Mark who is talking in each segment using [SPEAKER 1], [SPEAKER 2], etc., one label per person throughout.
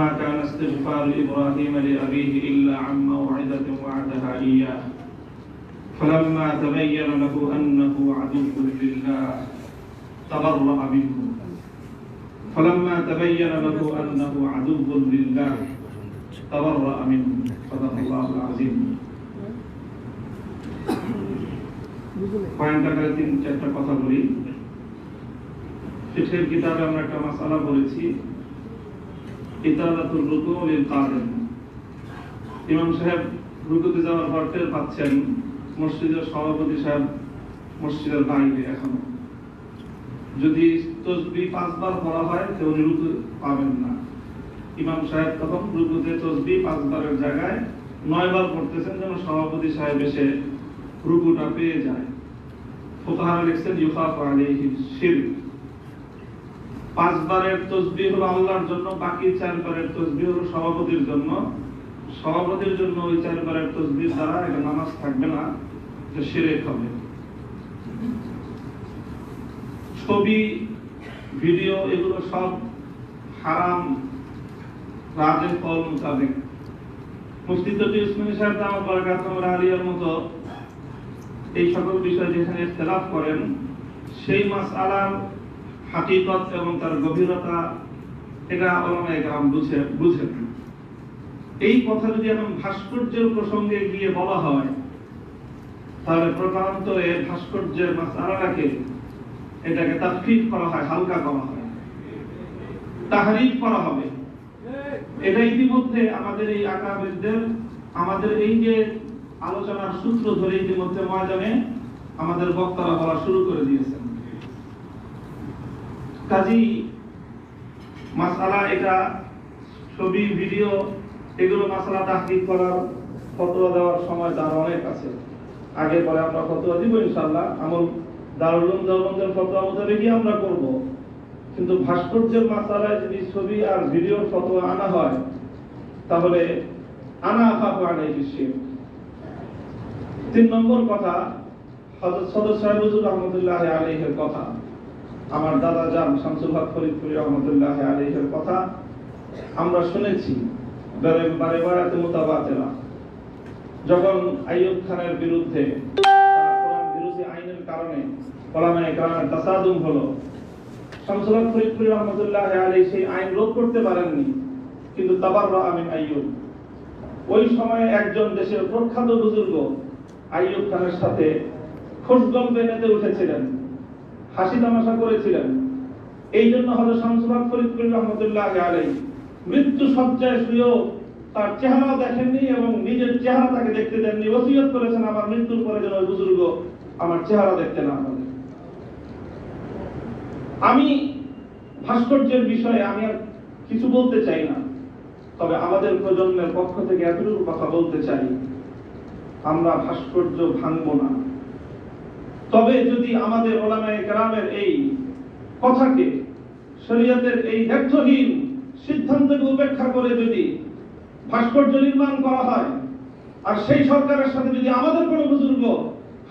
[SPEAKER 1] وما كان استغفار إبراهيم لأبيه إلا عن موعدة وعدها إياه فلما تبين له أنه عدو لله تبرأ منه فلما تبين له أنه عدو لله تبرأ منه صدق الله العظيم point আকারে তিন চারটা কথা বলি শেষের কিতাবে আমরা একটা মাসালা বলেছি ইতালাতুল রুকু লিল কাদেম ইমাম সাহেব রুকুতে যাওয়ার পর টের পাচ্ছেন মসজিদের সভাপতি সাহেব মসজিদের বাইরে এখনও। যদি তসবি পাঁচবার পড়া হয়, তো উনি রুকু পাবেন না। ইমাম সাহেব তখন রুকুতে তসবি পাঁচবারের জায়গায় নয়বার পড়তেছেন যেন সভাপতি সাহেব এসে রুকুটা পেয়ে যায়। ফুকাহারা লিখছেন, ইউখাফ আলাইহি শিরক। পাঁচবারের তসবি হলো আল্লাহর জন্য, বাকি চারবারের তসবি হলো সভাপতির জন্য। সভাপতির জন্য ওই চারবারের তসবি দ্বারা এটা নামাজ থাকবে না, এটা শিরেক হবে। ছবি, ভিডিও, এগুলো সব হারাম, রাজের ফল মোতাবেক। মুফতি উসমানী সাহেব দামাত বারাকাতুহু আলিয়ার মতো এই সকল বিষয়ে যেখানে ইখতিলাফ করেন, সেই মাস মাসআলার হাকিকত এবং তার গভীরতা, এটা ওলামায়ে কেরাম বুঝে বুঝেন এই কথা যদি এখন ভাস্কর্যের প্রসঙ্গে গিয়ে বলা হয়, তাহলে প্রকারান্তরে ভাস্কর্যের মাসআলাটাকে, এটাকে তাফকিক করা হয়, হালকা করা হয়। তাহারিফ করা হবে। এটা ইতিমধ্যে আমাদের এই আকাবিরদের আমাদের এই যে আলোচনার সূত্র ধরে ইতিমধ্যে ময়দানে আমাদের বক্তারা বলা শুরু করে দিয়েছেন। কাজী মাসালা, এটা ছবি, ভিডিও, এগুলো মাসালা তাহকিক করার ফতোয়া দেওয়ার সময় তার অনেক আছে। আগে পরে আমরা ফতোয়া দিব ইনশাআল্লাহ। আমল দারুল উলুম দেওবন্দের ফতোয়া মোতাবেকই আমরা করব। কিন্তু ভাস্কর্যের মাসালায় যদি ছবি আর ভিডিওর ফতোয়া আনা হয়, তাহলে আনা আফাফু আলাইহি শিরক তিন নম্বর কথা সদর সাহেব হুজুর রহমতুল্লাহ আলাইহির কথা। আমার দাদা যান শামসুল হক ফরিদপুরি রহমতুল্লাহ আলাইহির কথা। আমরা শুনেছি যখন আইয়ুব খানের বিরুদ্ধে আইন করতে পারেননি, কিন্তু আমিন আইয়ুব। ওই সময়ে একজন দেশের প্রখ্যাত বুজুর্গ আইয়ুব খানের সাথে খোঁজ গল্পে মেতে উঠেছিলেন। হাসি তামাশা করেছিলেন। এই জন্য হলো শামসুল ফরিদপুর রহমতুল্লাহ আলাই মৃত্যু সজ্জায় শুয়েও তার চেহারা দেখেননি এবং নিজের চেহারা তাকে দেখতে দেননি। ওসিয়ত করেছেন, আমার মৃত্যুর পরে যেন বুজুর্গ আমার চেহারা দেখতে না পারে। আমি ভাস্কর্যের বিষয়ে আমি আর কিছু বলতে চাই না, তবে আমাদের প্রজন্মের পক্ষ থেকে এতটুকু কথা বলতে চাই, আমরা ভাস্কর্য ভাঙব না। তবে যদি আমাদের ওলামায়ে কেরামের এই কথাকে শরীয়তের এই ব্যর্থহীন সিদ্ধান্তকে উপেক্ষা করে যদি ভাস্কর্য নির্মাণ করা হয়, আর সেই সরকারের সাথে যদি আমাদের কোনো বুজুর্গ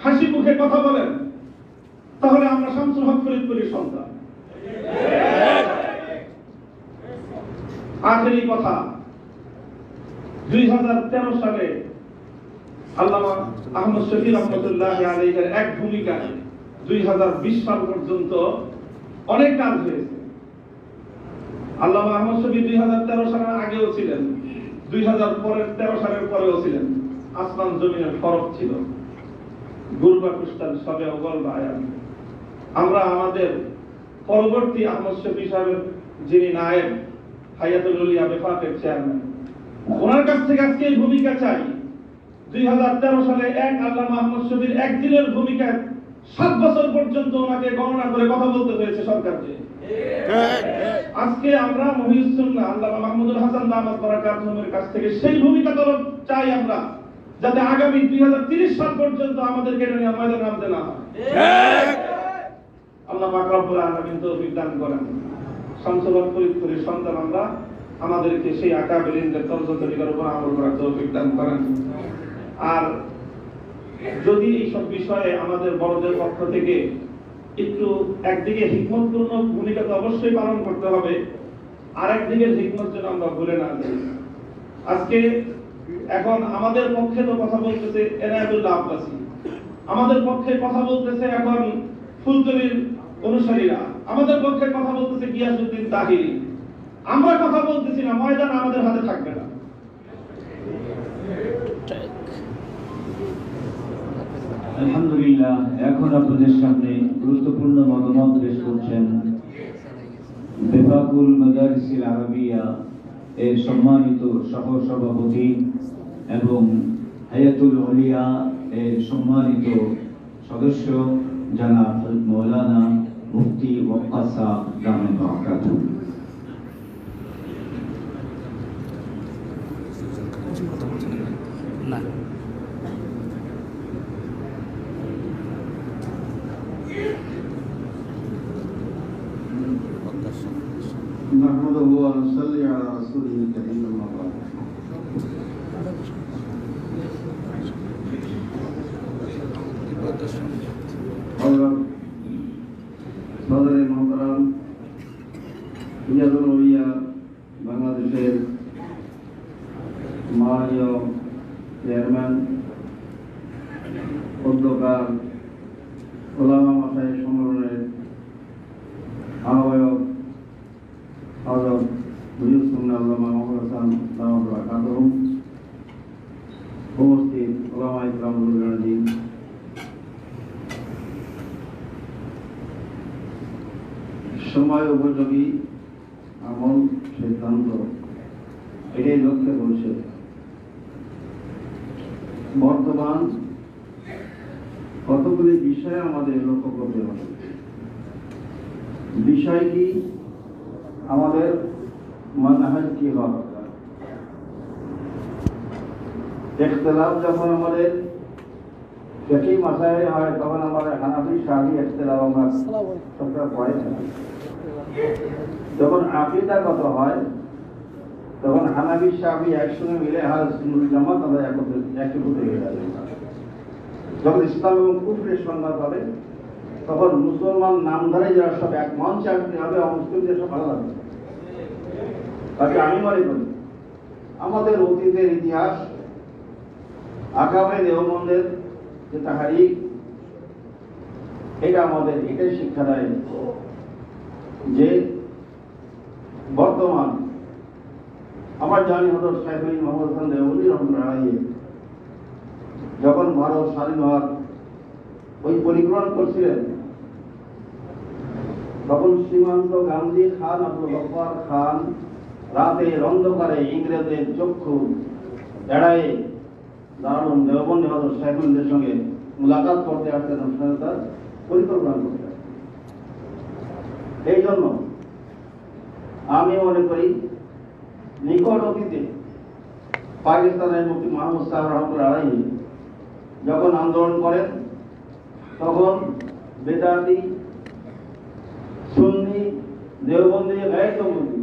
[SPEAKER 1] হাসি মুখে কথা বলেন, তাহলে আমরা শামসুল হক ফরিদপুরের সন্তান। আখেরি কথা, দুই হাজার তেরো সালে এক দুই সাল পর্যন্ত অনেক কাজ হয়েছে। সালের আগেও ছিলেন, দুই পরের তেরো সালের পরেও ছিলেন। আসমান জমিনের ফরক ছিল। গুরবা সবে অগল বা আমরা আমাদের পরবর্তী আহমদ শফি সাহেবের যিনি নায়েব, হায়াতুল চেয়ারম্যান, ওনার কাছ থেকে আজকে এই ভূমিকা চাই। দুই একদিনের সাত বছর আজকে আমরা সেই চাই আমরা, যাতে আগামী দুই সাল পর্যন্ত আমাদেরকে নামতে না আল্লাহ দান করেন। সন্তান আমরা, আমাদেরকে সেই আকাবিলিনদের উপর আমল করার তৌফিক দান করেন। আর যদি এইসব বিষয়ে আমাদের বড়দের পক্ষ থেকে একটু একদিকে হিকমতপূর্ণ ভূমিকা তো অবশ্যই পালন করতে হবে আরেক দিকের হিকমত যেন আমরা ভুলে না যাই। আজকে এখন আমাদের পক্ষে তো কথা বলতেছে এনায়তুল্লাহ আব্বাসী আমাদের পক্ষে কথা বলতেছে এখন ফুলতলির অনুসারীরা। আমাদের পক্ষে কথা বলতেছে গিয়াসুদ্দিন তাহিরি। আমরা কথা বলতেছি না, ময়দান আমাদের হাতে থাকবে না।
[SPEAKER 2] আলহামদুলিল্লাহ, এখন আপনাদের সামনে গুরুত্বপূর্ণ মতামত পেশ করছেন বেফাকুল মাদারিসিল আরবিয়া এর সম্মানিত সহ সভাপতি এবং হায়াতুল অলিয়া এর সম্মানিত সদস্য জানা মৌলানা মুফতি ওয়াক্কাসা দামে বারাকাতুহু
[SPEAKER 3] না।
[SPEAKER 4] نحمده ونصلي على رسوله الكريم أما بعد হযরত সদরে মহতারাম রিয়াজুল উলিয়া বাংলাদেশের মাননীয় চেয়ারম্যান অধ্যকার ওলামা মাসায় সম্মেলনের আহ্বায়ক এটাই লক্ষ্যে বলছে বর্তমান কতগুলি বিষয় আমাদের লক্ষ্য করতে হবে? বিষয় কি? আমাদের মানহাজ কি হওয়া দরকার? ইখতলাফ যখন আমাদের ফিকহি মাথায় হয় তখন আমাদের হানাফি শাহি ইখতলাফ আমরা সবটা পড়ে যখন আকিদাগত হয় তখন হানাফি শাহি একসঙ্গে মিলে সুন্নুল জামাত আমরা একীভূত হয়ে যাবে যখন ইসলাম এবং কুফরের সংঘাত হবে, তখন মুসলমান নামধারে যারা সব এক মঞ্চে আসতে হবে অমুসলিমদের সব আলাদা হবে। তাকে আমি মনে করি, আমাদের অতীতের ইতিহাস আগামী দেহমন্দের যে তাহারিক, এটা আমাদের এটাই শিক্ষা দেয় যে বর্তমান আমার জানি হজরত সাইফুল মোহাম্মদ খান দেওবন্দি রহমতুল্লাহ যখন ভারত স্বাধীন হওয়ার ওই পরিক্রমণ করছিলেন, তখন শ্রীমন্ত গান্ধী খান, আব্দুল গফ্ফার খান রাতের অন্ধকারে ইংরেজের চক্ষু এড়ায়ে দারুণ দেওবন্দি হজরত সাইফুলদের সঙ্গে মুলাকাত করতে আসতেন এবং তার পরিকল্পনা করতে এই জন্য আমি মনে করি নিকট অতীতে পাকিস্তানের মুক্তি মাহমুদ সাহেব রহমতুল আলাইহি যখন আন্দোলন করেন তখন বেদাতি সুন্নি দেওবন্দি গায়কবন্দি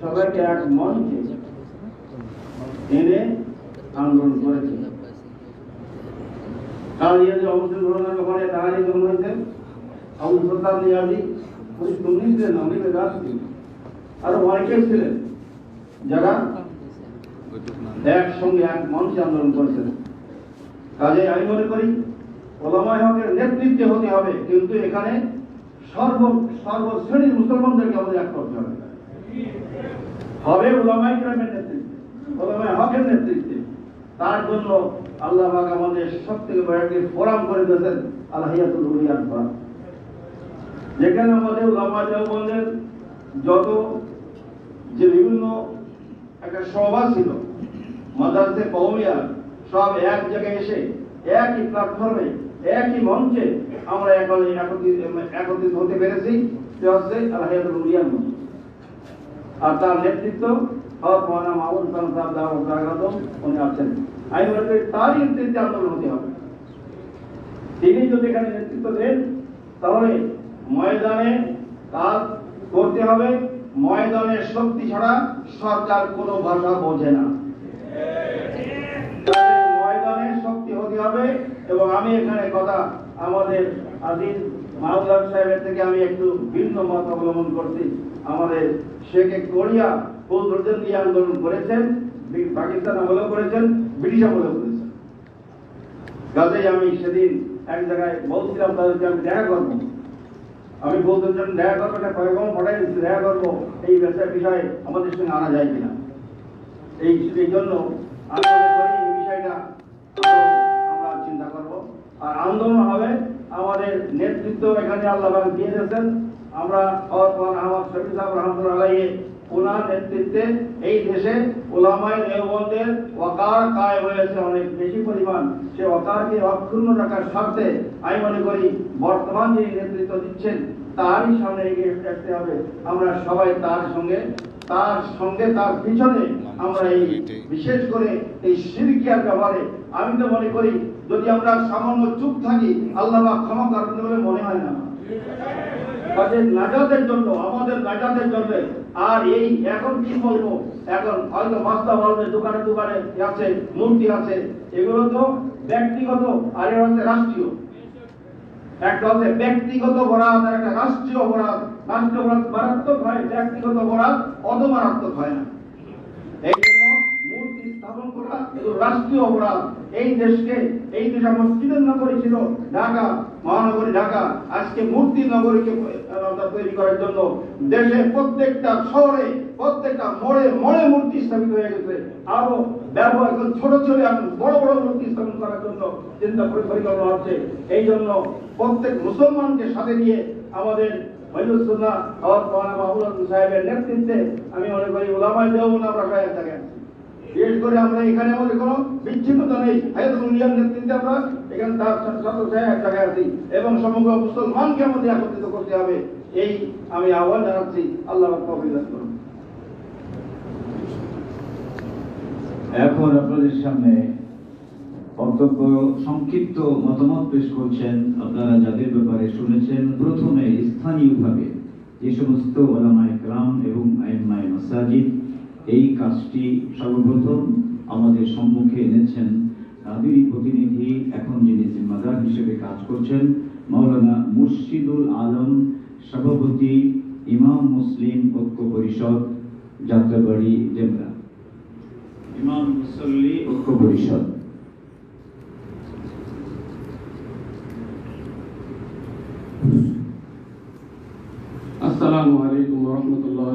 [SPEAKER 4] সবাইকে এক মঞ্চে এনে আন্দোলন করেছে কারণ ইয়ে যে অমুসলিম ধরনের ওখানে তাহারি যখন হয়েছে আবুল সত্তার নিয়াজি উনি সুন্নি ছিলেন না, উনি বেদাতি আরও অনেকে ছিলেন। যারা একসঙ্গে এক মঞ্চে আন্দোলন করেছেন। কাজে আমি মনে করি, ওলামায় হকের নেতৃত্বে হতে হবে, কিন্তু এখানে সর্ব, সর্বশ্রেণীর মুসলমানদেরকে আমাদের এক করতে হবে। হবে ওলামাই গ্রামের নেতৃত্বে, ওলামায় হকের নেতৃত্বে। তার জন্য আল্লাহ আমাদের সব থেকে বড় একটি ফোরাম করে দিয়েছেন আল্লাহিয়াতুল ফোরাম। যেখানে আমাদের ওলামা দেওবন্দের যত যে বিভিন্ন একটা সভা ছিল। মাদ্রাসে কৌমিয়া সব এক জায়গায় এসে একই প্ল্যাটফর্মে একই মঞ্চে আমরা এখন একত্রিত একত্রিত হতে পেরেছি। সে হচ্ছে আলহাইয়াতুল উলিয়ান আর তার নেতৃত্ব হক মহানা মাহমুদ খান সাহেব দাওয়াত স্বাগতম উনি আছেন। আমি মনে তারই নেতৃত্বে আন্দোলন হতে হবে। তিনি যদি এখানে নেতৃত্ব দেন, তাহলে ময়দানে কাজ করতে হবে। ময়দানের শক্তি ছাড়া সরকার কোনো ভাষা বোঝে না। ময়দানের শক্তি হতে হবে এবং আমি এখানে কথা আমাদের আজিজ মাহমুদ সাহেবের থেকে আমি একটু ভিন্ন মত অবলম্বন করছি। আমাদের শেখ কোরিয়া পৌরজন দিয়ে আন্দোলন করেছেন, পাকিস্তান আমলেও করেছেন, ব্রিটিশ আমলেও করেছেন। কাজেই আমি সেদিন এক জায়গায় বলছিলাম তাদেরকে, আমি দেখা করব। আমি বলতে চান দেখা করব একটা পয়গম পাঠাই দিচ্ছি। দেখা করব এই ব্যবসার বিষয়ে আমাদের সঙ্গে আনা যায় কিনা? এই এই জন্য আমি এই বিষয়টা আমরা চিন্তা করব। আর আন্দোলন হবে। আমাদের নেতৃত্ব এখানে আল্লাহ দিয়ে দিয়েছেন। আমরা আমার শফি সাহেব রহমতুল্লাহ ওনার নেতৃত্বে এই দেশে ওলামায় দেওবন্দের ওয়াকার কায় হয়েছে অনেক বেশি পরিমাণ। সে ওয়াকারকে অক্ষুণ্ণ রাখার স্বার্থে আমি মনে করি বর্তমান যিনি নেতৃত্ব দিচ্ছেন, তারই সামনে এগিয়ে আসতে হবে। আমরা সবাই তার সঙ্গে তার সঙ্গে তার পিছনে আমরা এই বিশেষ করে এই সিরকিয়ার ব্যাপারে আমি তো মনে করি, যদি আমরা সামান্য চুপ থাকি, আল্লাহ পাক ক্ষমা করবেন বলে মনে হয় না। কাজে নাজাতের জন্য, আমাদের নাজাতের জন্য, আর এই এখন কি বলব? এখন হয়তো মাস্তা বলবে, দোকানে দোকানে আছে মূর্তি আছে, এগুলো তো ব্যক্তিগত আর এর রাষ্ট্রীয়। একটা হচ্ছে ব্যক্তিগত অপরাধ আর একটা রাষ্ট্রীয় অপরাধ রাষ্ট্রীয় অপরাধ মারাত্মক হয়, ব্যক্তিগত অপরাধ অত মারাত্মক হয় না। এই জন্য মূর্তি স্থাপন করা রাষ্ট্রীয় অপরাধ। এই দেশকে, এই দেশ নগরী ছিল, ঢাকা, মহানগরী ঢাকা, আজকে মূর্তি নগরীকে তৈরি করার জন্য দেশে প্রত্যেকটা শহরে, প্রত্যেকটা মোড়ে মোড়ে মূর্তি স্থাপিত হয়ে গেছে। আরও এখন ছোট বড় বড় মূর্তি স্থাপন করার জন্য চিন্তা পরিকল্পনা হচ্ছে এই জন্য প্রত্যেক মুসলমানকে সাথে নিয়ে আমাদের সাহেবের নেতৃত্বে আমি মনে করি ওলামায় আমরা থাকেন বিশেষ করে আমরা এখানে আমাদের কোনো বিচ্ছিন্নতা নেই। হায়াতুল নেতৃত্বে আমরা এখানে তার সদস্য এক জায়গায় আছি এবং সমগ্র মুসলমানকে আমাদের একত্রিত করতে হবে। এই আমি আহ্বান জানাচ্ছি। আল্লাহ করুন।
[SPEAKER 2] এরপর আপনাদের সামনে অত্যন্ত সংক্ষিপ্ত মতামত পেশ করছেন আপনারা যাদের ব্যাপারে শুনেছেন। প্রথমে স্থানীয়ভাবে যে সমস্ত ওলামা একরাম এবং আইমায় মসাজিদ, এই কাজটি সর্বপ্রথম আমাদের সম্মুখে এনেছেন। তাদেরই প্রতিনিধি এখন যিনি জিম্মাদার হিসেবে কাজ করছেন, মাওলানা মুর্শিদুল আলম, সভাপতি ইমাম মুসলিম ঐক্য পরিষদ, যাত্রাবাড়ি ডেমরা ইমাম মুসল্লি ঐক্য পরিষদ
[SPEAKER 3] আসসালামু আলাইকুম রহমতুল্লাহ